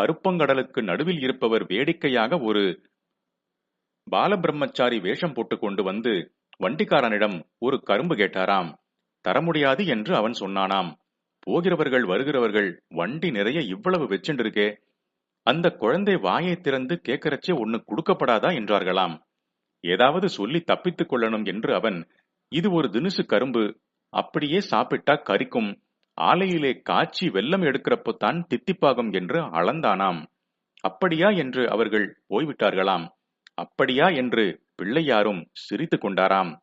கருப்பங்கடலுக்கு நடுவில் இருப்பவர் வேடிக்கையாக ஒரு பாலபிரம்மச்சாரி வேஷம் போட்டு கொண்டு வந்து வண்டிக்காரனிடம் ஒரு கரும்பு கேட்டாராம். தர முடியாது என்று அவன் சொன்னானாம். போகிறவர்கள் வருகிறவர்கள் வண்டி நிறைய இவ்வளவு வச்சுருக்கே அந்த குழந்தை வாயை திறந்து கேட்கறச்சே ஒன்னு கொடுக்கப்படாதா என்றார்களாம். ஏதாவது சொல்லி தப்பித்துக் கொள்ளணும் என்று அவன் இது ஒரு தினுசு கரும்பு அப்படியே சாப்பிட்டா கரிக்கும் ஆலையிலே காய்ச்சி வெல்லம் எடுக்கிறப்போத்தான் தித்திப்பாகும் என்று அளந்தானாம். அப்படியா என்று அவர்கள் போய்விட்டார்களாம். அப்படியா என்று பிள்ளையாரும் சிரித்து கொண்டாராம்.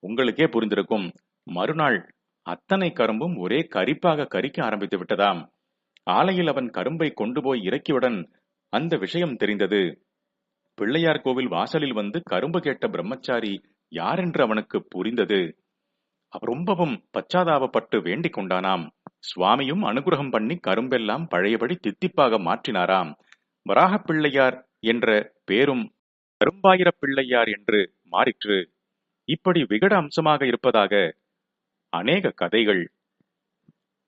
உங்களுக்கே புரிந்திருக்கும். மறுநாள் அத்தனை கரும்பும் ஒரே கரிப்பாக கரிக்க ஆரம்பித்து விட்டதாம். ஆலையில் அவன் கரும்பை கொண்டு போய் இறக்கியுடன் அந்த விஷயம் தெரிந்தது. பிள்ளையார் கோவில் வாசலில் வந்து கரும்பு கேட்ட பிரம்மச்சாரி யாரென்று அவனுக்கு புரிந்தது. அவ ரொம்பவும் பச்சாதாபப்பட்டு வேண்டிக் கொண்டானாம். சுவாமியும் அனுகிரகம் பண்ணி கரும்பெல்லாம் பழையபடி தித்திப்பாக மாற்றினாராம். வராகப் பிள்ளையார் என்ற பேரும் கரும்பாயிர பிள்ளையார் என்று மாறிற்று. இப்படி விகட அம்சமாக இருப்பதாக அநேக கதைகள்.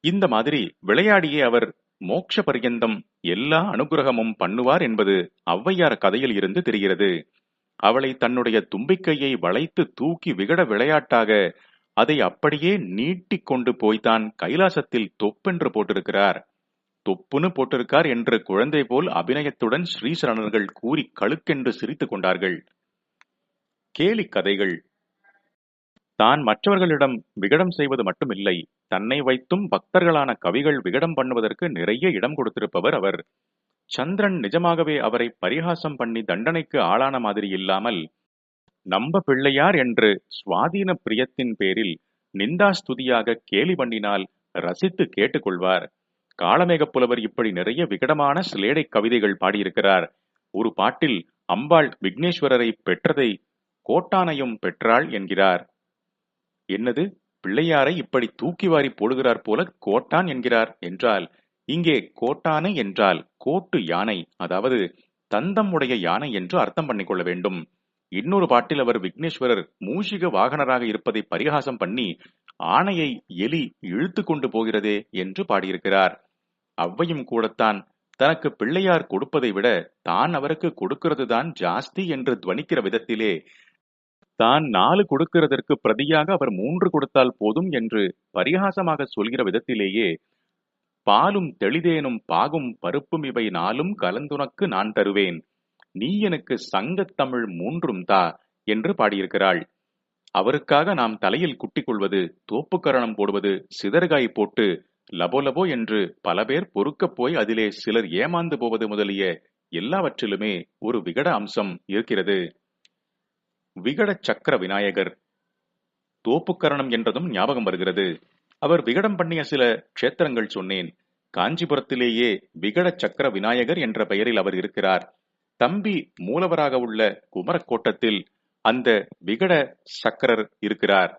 இந்த மாதிரி விளையாடியே அவர் மோட்ச பரியந்தம் எல்லா அனுகிரகமும் பண்ணுவார் என்பது ஔவையார் கதையில் இருந்து தெரிகிறது. அவளை தன்னுடைய தும்பிக்கையை வளைத்து தூக்கி விகட விளையாட்டாக அதை அப்படியே நீட்டிக் கொண்டு போய்தான் கைலாசத்தில் தொப்பென்று போட்டிருக்கிறார். தொப்புன்னு போட்டிருக்கார் என்று குழந்தை போல் அபிநயத்துடன் ஸ்ரீசரணர்கள் கூறி கழுக்கென்று சிரித்துக் கொண்டார்கள். கேலி கதைகள். தான் மற்றவர்களிடம் விகடம் செய்வது மட்டுமில்லை தன்னை வைத்தும் பக்தர்களான கவிகள் விகடம் பண்ணுவதற்கு நிறைய இடம் கொடுத்திருப்பவர் அவர். சந்திரன் நிஜமாகவே அவரை பரிகாசம் பண்ணி தண்டனைக்கு ஆளான மாதிரி இல்லாமல் நம்ப பிள்ளையார் என்று சுவாதீன பிரியத்தின் பேரில் நிந்தாஸ்துதியாக கேலி பண்ணினால் ரசித்து கேட்டுக்கொள்வார். காளமேக புலவர் இப்படி நிறைய விகடமான சிலேடை கவிதைகள் பாடியிருக்கிறார். ஒரு பாட்டில் அம்பாள் விக்னேஸ்வரரை பெற்றதை கோட்டானையும் பெற்றாள் என்கிறார். என்னது? பிள்ளையாரை இப்படி தூக்கி வாரி போடுகிறார் போல கோட்டான் என்கிறார் என்றால் இங்கே கோட்டானை என்றால் கோட்டு யானை அதாவது தந்தம் உடைய யானை என்று அர்த்தம் பண்ணிக்கொள்ள வேண்டும். இன்னொரு பாட்டில் அவர் விக்னேஸ்வரர் மூஷிக வாகனராக இருப்பதை பரிகாசம் பண்ணி ஆணையை எலி இழுத்து கொண்டு போகிறதே என்று பாடியிருக்கிறார். அவ்வையும் கூடத்தான் தனக்கு பிள்ளையார் கொடுப்பதை விட தான் அவருக்கு கொடுக்கிறதுதான் ஜாஸ்தி என்று துவனிக்கிற விதத்திலே தான் நாலு கொடுக்கிறதற்கு பிரதியாக அவர் மூன்று கொடுத்தால் போதும் என்று பரிகாசமாக சொல்கிற விதத்திலேயே பாலும் தெளிதேனும் பாகும் பருப்பும் இவை நாளும் கலந்துனக்கு நான் தருவேன். நீ எனக்கு சங்கத் தமிழ் மூன்றும் தா என்று பாடியிருக்கிறாள். அவருக்காக நாம் தலையில் குட்டிக் கொள்வது தோப்புக்கரணம் போடுவது சிதறுகாய் போட்டு லபோ லபோ என்று பல பேர் பொறுக்கப் போய் அதிலே சிலர் ஏமாந்து போவது முதலிய எல்லாவற்றிலுமே ஒரு விகட அம்சம் இருக்கிறது. விகட சக்கர விநாயகர் தோப்புக்கரணம் என்றதும் ஞாபகம் வருகிறது. அவர் விகடம் பண்ணிய சில க்ஷேத்திரங்கள் சொன்னேன். காஞ்சிபுரத்திலேயே விகட சக்கர விநாயகர் என்ற பெயரில் அவர் இருக்கிறார். தம்பி மூலவராக உள்ள குமரக்கோட்டத்தில் அந்த விகட சக்கரர் இருக்கிறார்.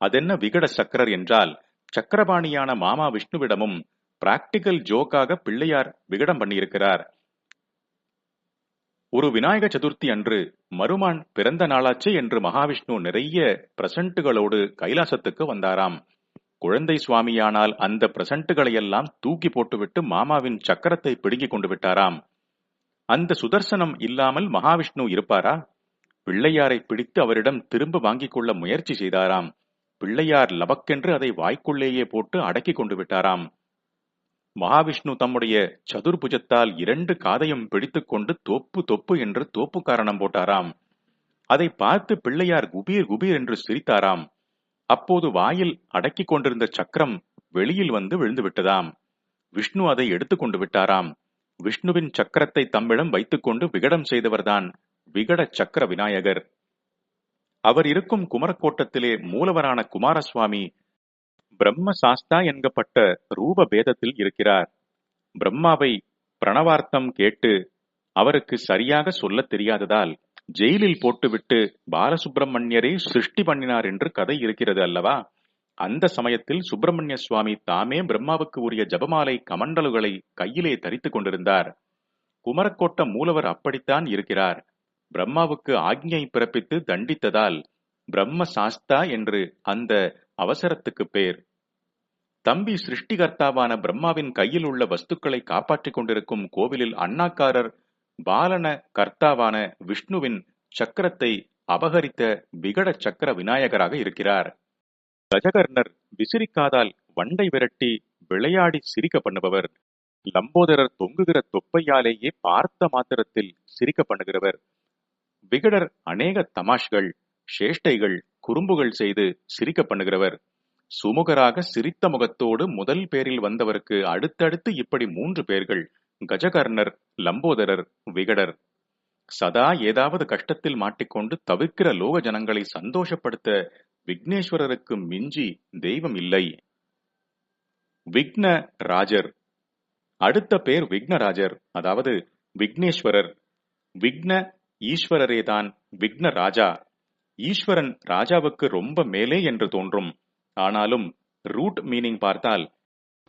அதென்ன விகட சக்கரர் என்றால் சக்கரபாணியான மாமா விஷ்ணுவிடமும் பிராக்டிக்கல் ஜோக்காக பிள்ளையார் விகடம் பண்ணியிருக்கிறார். ஒரு விநாயக சதுர்த்தி அன்று மருமான் பிறந்த நாளாச்சே என்று மகாவிஷ்ணு நிறைய பிரசன்ட்டுகளோடு கைலாசத்துக்கு வந்தாராம். குழந்தை சுவாமியானால் அந்த பிரசன்ட்டுகளை எல்லாம் தூக்கி போட்டுவிட்டு மாமாவின் சக்கரத்தை பிடுங்கிக் கொண்டு விட்டாராம். அந்த சுதர்சனம் இல்லாமல் மகாவிஷ்ணு இருப்பாரா? பிள்ளையாரை பிடித்து அவரிடம் திரும்ப வாங்கிக் கொள்ள முயற்சி செய்தாராம். பிள்ளையார் லபக்கென்று அதை வாய்க்குள்ளேயே போட்டு அடக்கிக் கொண்டு விட்டாராம். மகாவிஷ்ணு தம்முடைய சதுர்புஜத்தால் இரண்டு காதையும் பிடித்துக்கொண்டு தொப்பு தொப்பு என்று தோப்பு காரணம் போட்டாராம். அதை பார்த்து பிள்ளையார் குபீர் குபீர் என்று சிரித்தாராம். அப்போது வாயில் அடக்கிக் கொண்டிருந்த சக்கரம் வெளியில் வந்து விழுந்து விட்டதாம் விஷ்ணு அதை எடுத்துக் கொண்டு விட்டாராம். விஷ்ணுவின் சக்கரத்தை தம்மிடம் வைத்துக்கொண்டு விகடம் செய்தவர்தான் விகட சக்கர விநாயகர் அவர் இருக்கும் குமரக்கோட்டத்திலே மூலவரான குமாரசுவாமி பிரம்ம சாஸ்தா என்கப்பட்ட ரூப பேதத்தில் இருக்கிறார். பிரம்மாவை பிரணவார்த்தம் கேட்டு அவருக்கு சரியாக சொல்லத் தெரியாததால் ஜெயிலில் போட்டுவிட்டு பாலசுப்பிரமணியரை சிருஷ்டி பண்ணினார் என்று கதை இருக்கிறது அல்லவா? அந்த சமயத்தில் சுப்பிரமணிய சுவாமி தாமே பிரம்மாவுக்கு உரிய ஜபமாலை கமண்டலுகளை கையிலே தரித்துக் கொண்டிருந்தார். குமரக்கோட்ட மூலவர் அப்படித்தான் இருக்கிறார். பிரம்மாவுக்கு ஆக்ஞை பிறப்பித்து தண்டித்ததால் பிரம்ம சாஸ்தா என்று அந்த அவசரத்துக்கு பேர். தம்பி சிருஷ்டிகர்த்தாவான பிரம்மாவின் கையில் உள்ள வஸ்துக்களை காப்பாற்றிக் கொண்டிருக்கும் கோவிலில் அண்ணாக்காரர் பாலன கர்த்தாவான விஷ்ணுவின் சக்கரத்தை அபகரித்த விகட சக்கர விநாயகராக இருக்கிறார். கஜகர்ணர் விசிறிக்காதால் வண்டை விரட்டி விளையாடி சிரிக்க பண்ணுபவர். லம்போதரர் தொங்குகிற தொப்பையாலேயே பார்த்த மாத்திரத்தில் சிரிக்க பண்ணுகிறவர். விகடர் அநேக தமாஷ்கள் சேஷ்டைகள் குறும்புகள் செய்து சிரிக்க பண்ணுகிறவர். சுமுகராக சிரித்த முகத்தோடு முதல் பேரில் வந்தவருக்கு அடுத்தடுத்து இப்படி மூன்று பேர்கள் கஜகர்ணர் லம்போதரர் விகடர். சதா ஏதாவது கஷ்டத்தில் மாட்டிக்கொண்டு தவிர்க்கிற லோக ஜனங்களை சந்தோஷப்படுத்த விக்னேஸ்வரருக்கு மிஞ்சி தெய்வம் இல்லை. விக்ன ராஜர் அடுத்த பேர் விக்னராஜர் அதாவது விக்னேஸ்வரர். விக்ன ஈஸ்வரரே தான் விக்ன ராஜா ஈஸ்வரன் ராஜாவுக்கு ரொம்ப மேலே என்று தோன்றும். ஆனாலும் ரூட் மீனிங் பார்த்தால்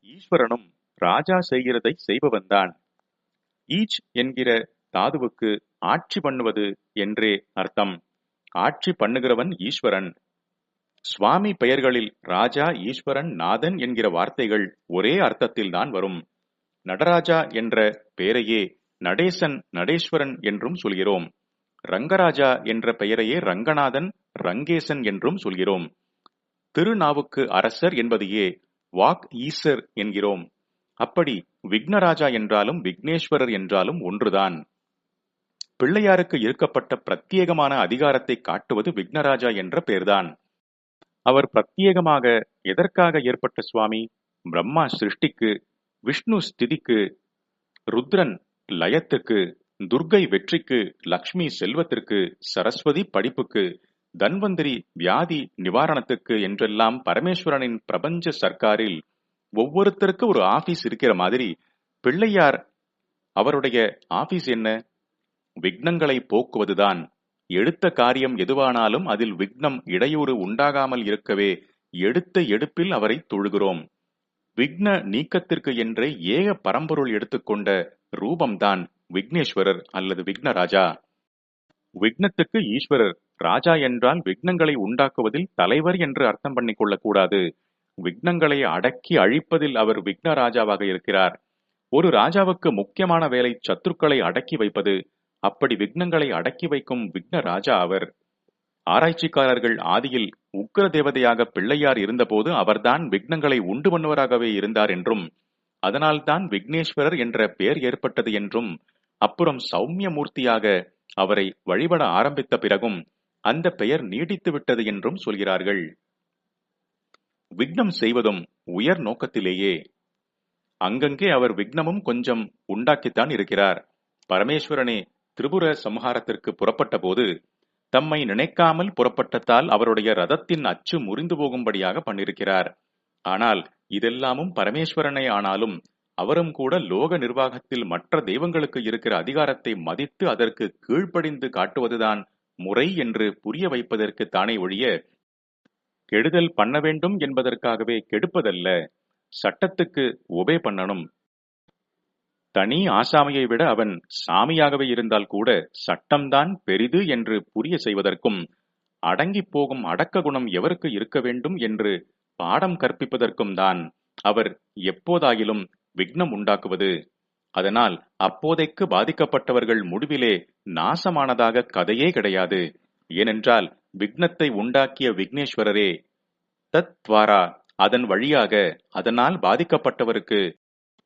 ஈஸ்வரனும் ராஜா செய்கிறதை செய்பவன்தான் ஈச் என்கிற தாதுவுக்கு ஆட்சி பண்ணுவது என்றே அர்த்தம். ஆட்சி பண்ணுகிறவன் ஈஸ்வரன். சுவாமி பெயர்களில் ராஜா ஈஸ்வரன் நாதன் என்கிற வார்த்தைகள் ஒரே அர்த்தத்தில் தான் வரும். நடராஜா என்ற பெயரையே நடேசன் நடேஸ்வரன் என்றும் சொல்கிறோம். ரங்கராஜா என்ற பெயரையே ரங்கநாதன் ரங்கேசன் என்றும் சொல்கிறோம். திருநாவுக்கு அரசர் என்பதையே வாக் ஈசர் என்கிறோம். அப்படி விக்னராஜா என்றாலும் விக்னேஸ்வரர் என்றாலும் ஒன்றுதான். பிள்ளையாருக்கு இருக்கப்பட்ட பிரத்யேகமான அதிகாரத்தை காட்டுவது விக்னராஜா என்ற பெயர்தான். அவர் பிரத்யேகமாக எதற்காக ஏற்பட்ட சுவாமி? பிரம்மா சிருஷ்டிக்கு விஷ்ணு ஸ்திதிக்கு ருத்ரன் லயத்துக்கு துர்கை வெற்றிக்கு லக்ஷ்மி செல்வத்திற்கு சரஸ்வதி படிப்புக்கு தன்வந்திரி வியாதி நிவாரணத்துக்கு என்றெல்லாம் பரமேஸ்வரனின் பிரபஞ்ச சர்க்காரில் ஒவ்வொருத்தருக்கு ஒரு ஆபீஸ் இருக்கிற மாதிரி பிள்ளையார் அவருடைய ஆபீஸ் என்ன? விக்னங்களை போக்குவதுதான் எடுத்த காரியம் எதுவானாலும் அதில் விக்னம் இடையூறு உண்டாகாமல் இருக்கவே எடுத்த எடுப்பில் அவரை தொழுகிறோம். விக்ன நீக்கத்திற்கு என்றே ஏக பரம்பொருள் எடுத்துக்கொண்ட ரூபம்தான் விக்னேஸ்வரர் அல்லது விக்னராஜா. விக்னத்துக்கு ஈஸ்வரர் ராஜா என்றால் விக்னங்களை உண்டாக்குவதில் தலைவர் என்று அர்த்தம் பண்ணிக் கொள்ளக்கூடாது. விக்னங்களை அடக்கி அழிப்பதில் அவர் விக்னராஜாவாக இருக்கிறார். ஒரு ராஜாவுக்கு முக்கியமான வேலை சத்துருக்களை அடக்கி வைப்பது அப்படி விக்னங்களை அடக்கி வைக்கும் விக்ன ராஜா அவர். ஆராய்ச்சிக்காரர்கள் ஆதியில் உக்ர தேவதையாக பிள்ளையார் இருந்தபோது அவர்தான் விக்னங்களை உண்டு பண்ணுவராகவே இருந்தார் என்றும் அதனால்தான் விக்னேஸ்வரர் என்ற பெயர் ஏற்பட்டது என்றும் அப்புறம் சௌமிய மூர்த்தியாக அவரை வழிபட ஆரம்பித்த பிறகும் அந்த பெயர் நீடித்து விட்டது என்றும் சொல்கிறார்கள். விக்னம் செய்வதும் உயர் நோக்கத்திலேயே. அங்கங்கே அவர் விக்னமும் கொஞ்சம் உண்டாக்கித்தான் இருக்கிறார். பரமேஸ்வரனே திரிபுர சம்ஹாரத்திற்கு புறப்பட்ட போது தம்மை நினைக்காமல் புறப்பட்டதால் அவருடைய ரதத்தின் அச்சு முறிந்து போகும்படியாக பண்ணிருக்கிறார். ஆனால் இதெல்லாமும் பரமேஸ்வரனை ஆனாலும் அவரும் கூட லோக நிர்வாகத்தில் மற்ற தெய்வங்களுக்கு இருக்கிற அதிகாரத்தை மதித்து அதற்கு கீழ்ப்படிந்து காட்டுவதுதான் முறை என்று புரிய வைப்பதற்கு தானே ஒழிய கெடுதல் பண்ண வேண்டும் என்பதற்காகவே கெடுப்பதல்ல சட்டத்துக்கு ஒபே பண்ணணும். தனி ஆசாமியை விட அவன் சாமியாகவே இருந்தால் கூட சட்டம்தான் பெரிது என்று புரிய செய்வதற்கும் அடங்கிப் போகும் அடக்க குணம் எவருக்கு இருக்க வேண்டும் என்று பாடம் கற்பிப்பதற்கும் தான் அவர் எப்போதாயிலும் விக்னம் உண்டாக்குவது. அதனால் அப்போதைக்கு பாதிக்கப்பட்டவர்கள் முடிவிலே நாசமானதாக கதையே கிடையாது. ஏனென்றால் விக்னத்தை உண்டாக்கிய விக்னேஸ்வரரே தத்வாரா அதன் வழியாக அதனால் பாதிக்கப்பட்டவருக்கு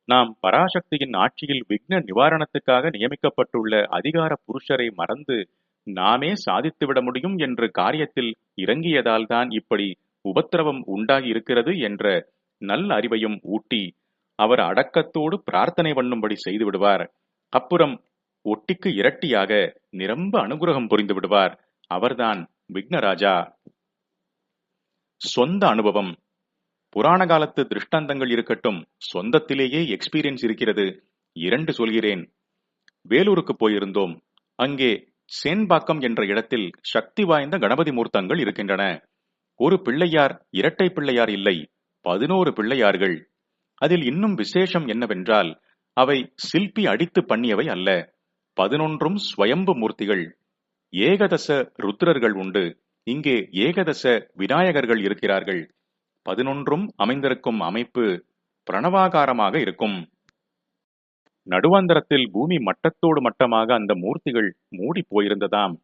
நாம் பராசக்தியின் ஆட்சியில் விக்ன நிவாரணத்துக்காக நியமிக்கப்பட்டுள்ள அதிகார புருஷரை மறந்து நாமே சாதித்துவிட முடியும் என்று காரியத்தில் இறங்கியதால் தான் இப்படி உபத்திரவம் உண்டாகி இருக்கிறது என்ற நல் அறிவையும் ஊட்டி அவர் அடக்கத்தோடு பிரார்த்தனை பண்ணும்படி செய்து விடுவார் அப்புறம் ஒட்டிக்கு இரட்டியாக நிரம்ப அனுகிரகம் புரிந்து விடுவார் அவர்தான் விக்னராஜா. சொந்த அனுபவம். புராண காலத்து திருஷ்டாந்தங்கள் இருக்கட்டும் சொந்தத்திலேயே எக்ஸ்பீரியன்ஸ் இருக்கிறது. இரண்டு சொல்கிறேன். வேலூருக்கு போயிருந்தோம். அங்கே சேன்பாக்கம் என்ற இடத்தில் சக்தி வாய்ந்த கணபதி மூர்த்தங்கள் இருக்கின்றன. ஒரு பிள்ளையார் இரட்டை பிள்ளையார் இல்லை பதினோரு பிள்ளையார்கள். அதில் இன்னும் விசேஷம் என்னவென்றால் அவை சில்பி அடித்து பண்ணியவை அல்ல. பதினொன்றும் ஸ்வயம்பு மூர்த்திகள். ஏகதச ருத்ரர்கள் உண்டு. இங்கே ஏகதச விநாயகர்கள் இருக்கிறார்கள். பதினொன்றும் அமைந்திருக்கும் அமைப்பு பிரணவாகாரமாக இருக்கும். நடுவாந்தரத்தில் பூமி மட்டத்தோடு மட்டமாக அந்த மூர்த்திகள் மூடி போயிருந்ததாம்.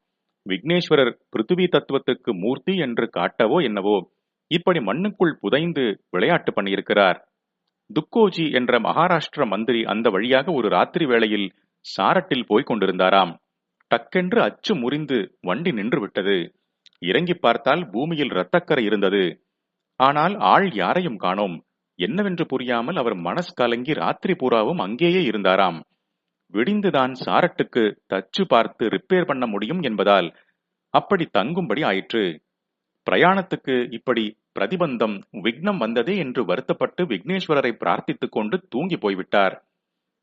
விக்னேஸ்வரர் பிருத்திவி தத்துவத்துக்கு மூர்த்தி என்று காட்டவோ என்னவோ இப்படி மண்ணுக்குள் புதைந்து விளையாட்டு பண்ணியிருக்கிறார். துக்கோஜி என்ற மகாராஷ்டிர மந்திரி அந்த வழியாக ஒரு ராத்திரி வேளையில் சாரட்டில் போய்க் கொண்டிருந்தாராம். டக்கென்று அச்சு முறிந்து வண்டி நின்று விட்டது இறங்கி பார்த்தால் பூமியில் இரத்தக்கரை இருந்தது. ஆனால் ஆள் யாரையும் காணோம். என்னவென்று புரியாமல் அவர் மனஸ் கலங்கி ராத்திரி பூராவும் அங்கேயே இருந்தாராம். விடிந்துதான் சாரட்டுக்கு தச்சு பார்த்து ரிப்பேர் பண்ண முடியும் என்பதால் அப்படி தங்கும்படி ஆயிற்று. பிரயாணத்துக்கு இப்படி பிரதிபந்தம் விக்னம் வந்ததே என்று வருத்தப்பட்டு விக்னேஸ்வரரை பிரார்த்தித்துக் கொண்டு தூங்கி போய்விட்டார்.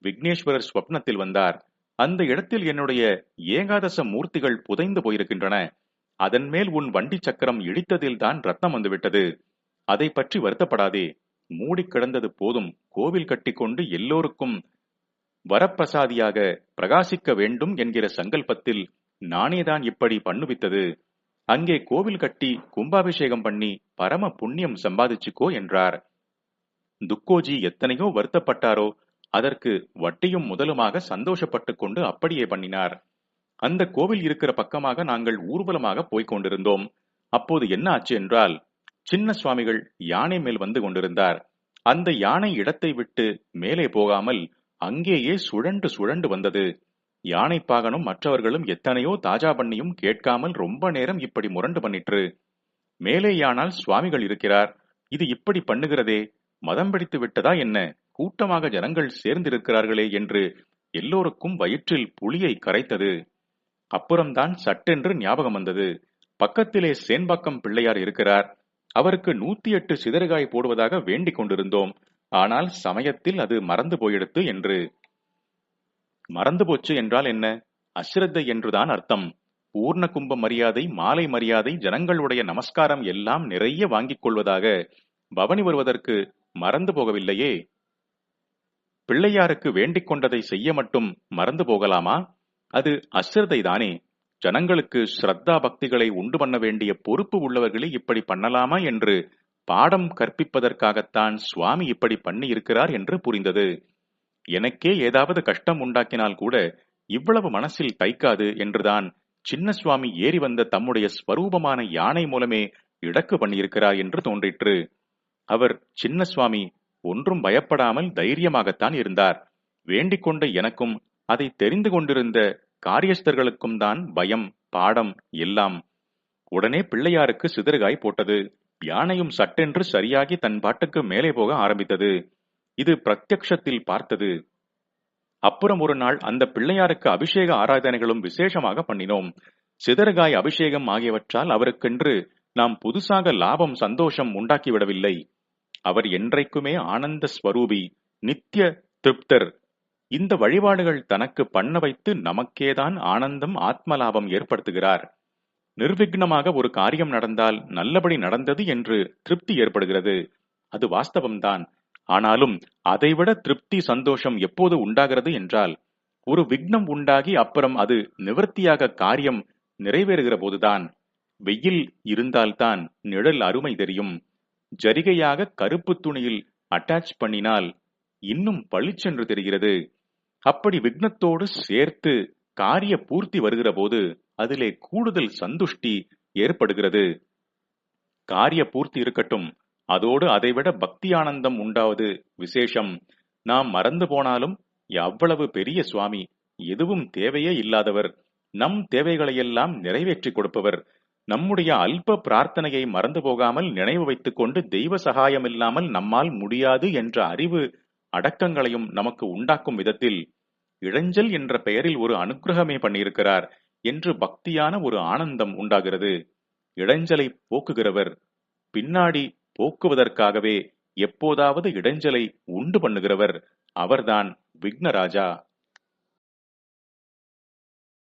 விக்னேஸ்வரர் ஸ்வப்னத்தில் வந்தார். அந்த இடத்தில் என்னுடைய ஏகாதச மூர்த்திகள் புதைந்து போயிருக்கின்றன. அதன் மேல் உன் வண்டி சக்கரம் இடித்ததில் தான் ரத்தம் வந்துவிட்டது. அதை பற்றி வருத்தப்படாதே. மூடி கிடந்தது போதும். கோவில் கட்டிக்கொண்டு எல்லோருக்கும் வரப்பிரசாதியாக பிரகாசிக்க வேண்டும் என்கிற சங்கல்பத்தில் நானேதான் இப்படி பண்ணுவித்தது. அங்கே கோவில் கட்டி கும்பாபிஷேகம் பண்ணி பரம புண்ணியம் சம்பாதிச்சுக்கோ என்றார். துக்கோஜி எத்தனையோ வருத்தப்பட்டாரோ அதற்கு வட்டியும் முதலுமாக சந்தோஷப்பட்டுக் கொண்டு அப்படியே பண்ணினார். அந்த கோவில் இருக்கிற பக்கமாக நாங்கள் ஊர்வலமாக போய்க் கொண்டிருந்தோம். அப்போது என்ன ஆச்சு என்றால் சின்ன சுவாமிகள் யானை மேல் வந்து கொண்டிருந்தார். அந்த யானை இடத்தை விட்டு மேலே போகாமல் அங்கேயே சுழண்டு சுழண்டு வந்தது. யானை பாகனும் மற்றவர்களும் எத்தனையோ தாஜா பண்ணியும் கேட்காமல் ரொம்ப நேரம் இப்படி முரண்டு பண்ணிற்று. மேலேயானால் சுவாமிகள் இருக்கிறார். இது இப்படி பண்ணுகிறதே? மதம் பிடித்து விட்டதா என்ன? கூட்டமாக ஜனங்கள் சேர்ந்திருக்கிறார்களே என்று எல்லோருக்கும் வயிற்றில் புலியை கரைத்தது. அப்புறம்தான் சட்டென்று ஞாபகம் வந்தது. பக்கத்திலே சேன்பாக்கம் பிள்ளையார் இருக்கிறார். அவருக்கு நூத்தி எட்டு சிதறுகாய் போடுவதாக வேண்டிக் கொண்டிருந்தோம். ஆனால் சமயத்தில் அது மறந்து போயிடுத்து என்று. மறந்து போச்சு என்றால் என்ன? அஸ்ரத்தை என்றுதான் அர்த்தம். பூர்ண கும்ப மரியாதை மாலை மரியாதை ஜனங்களுடைய நமஸ்காரம் எல்லாம் நிறைய வாங்கிக் கொள்வதாக. பவனி வருவதற்கு மறந்து போகவில்லையே. பிள்ளையாருக்கு வேண்டிக் கொண்டதை செய்ய மட்டும் மறந்து போகலாமா? அது அஸ்ரதை தானே ஜனங்களுக்கு ஸ்ரத்தா பக்திகளை உண்டு பண்ண வேண்டிய பொறுப்பு உள்ளவர்களே இப்படி பண்ணலாமா என்று பாடம் கற்பிப்பதற்காகத்தான் சுவாமி இப்படி பண்ணி இருக்கிறார் என்று புரிந்தது. எனக்கே ஏதாவது கஷ்டம் உண்டாக்கினால் கூட இவ்வளவு மனசில் தைக்காது என்றுதான் சின்ன சுவாமி ஏறி வந்த தம்முடைய ஸ்வரூபமான யானை மூலமே இடக்கு பண்ணியிருக்கிறார் என்று தோன்றிற்று. அவர் சின்ன சுவாமி ஒன்றும் பயப்படாமல் தைரியமாகத்தான் இருந்தார். வேண்டிக் கொண்ட எனக்கும் அதை தெரிந்து கொண்டிருந்த காரியஸ்தர்களுக்கும் தான் பயம் பாடம் எல்லாம். உடனே பிள்ளையாருக்கு சிதறுகாய் போட்டது. யானையும் சட்டென்று சரியாகி தன் பாட்டுக்கு மேலே போக ஆரம்பித்தது. இது பிரத்யக்ஷத்தில் பார்த்தது. அப்புறம் ஒரு நாள் அந்த பிள்ளையாருக்கு அபிஷேக ஆராதனைகளும் விசேஷமாக பண்ணினோம். சிதறுகாய் அபிஷேகம் ஆகியவற்றால் அவருக்கென்று நாம் புதுசாக லாபம் சந்தோஷம் உண்டாக்கிவிடவில்லை. அவர் என்றைக்குமே ஆனந்த ஸ்வரூபி நித்திய திருப்தர். இந்த வழிபாடுகள் தனக்கு பண்ண வைத்து நமக்கேதான் ஆனந்தம் ஆத்மலாபம் ஏற்படுத்துகிறார். நிர்விக்னமாக ஒரு காரியம் நடந்தால் நல்லபடி நடந்தது என்று திருப்தி ஏற்படுகிறது. அது வாஸ்தவம்தான். ஆனாலும் அதைவிட திருப்தி சந்தோஷம் எப்போது உண்டாகிறது என்றால் ஒரு விக்னம் உண்டாகி அப்புறம் அது நிவர்த்தியாக காரியம் நிறைவேறுகிற போதுதான். வெயில் இருந்தால்தான் நிழல் அருமை தெரியும். ஜரிகையாக கருப்பு துணியில் அட்டாச் பண்ணினால் இன்னும் பளிச்சென்று தெரிகிறது. அப்படி விக்னத்தோடு சேர்த்து காரிய பூர்த்தி வருகிற போது அதிலே கூடுதல் சந்துஷ்டி ஏற்படுகிறது. காரிய பூர்த்தி இருக்கட்டும் அதோடு அதைவிட பக்தி ஆனந்தம் உண்டாவது விசேஷம். நாம் மறந்து போனாலும் எவ்வளவு பெரிய சுவாமி எதுவும் தேவையே இல்லாதவர் நம் தேவைகளையெல்லாம் நிறைவேற்றி கொடுப்பவர் நம்முடைய அல்ப பிரார்த்தனையை மறந்து போகாமல் நினைவு வைத்துக் கொண்டு தெய்வ சகாயம் இல்லாமல் நம்மால் முடியாது என்ற அறிவு அடக்கங்களையும் நமக்கு உண்டாக்கும் விதத்தில் இளைஞ்சல் என்ற பெயரில் ஒரு அனுக்கிரகமே பண்ணியிருக்கிறார் என்று பக்தியான ஒரு ஆனந்தம் உண்டாகிறது. இடைஞ்சலை போக்குகிறவர் பின்னாடி போக்குவதற்காகவே எப்போதாவது இடைஞ்சலை உண்டு பண்ணுகிறவர் அவர்தான் விக்னராஜா.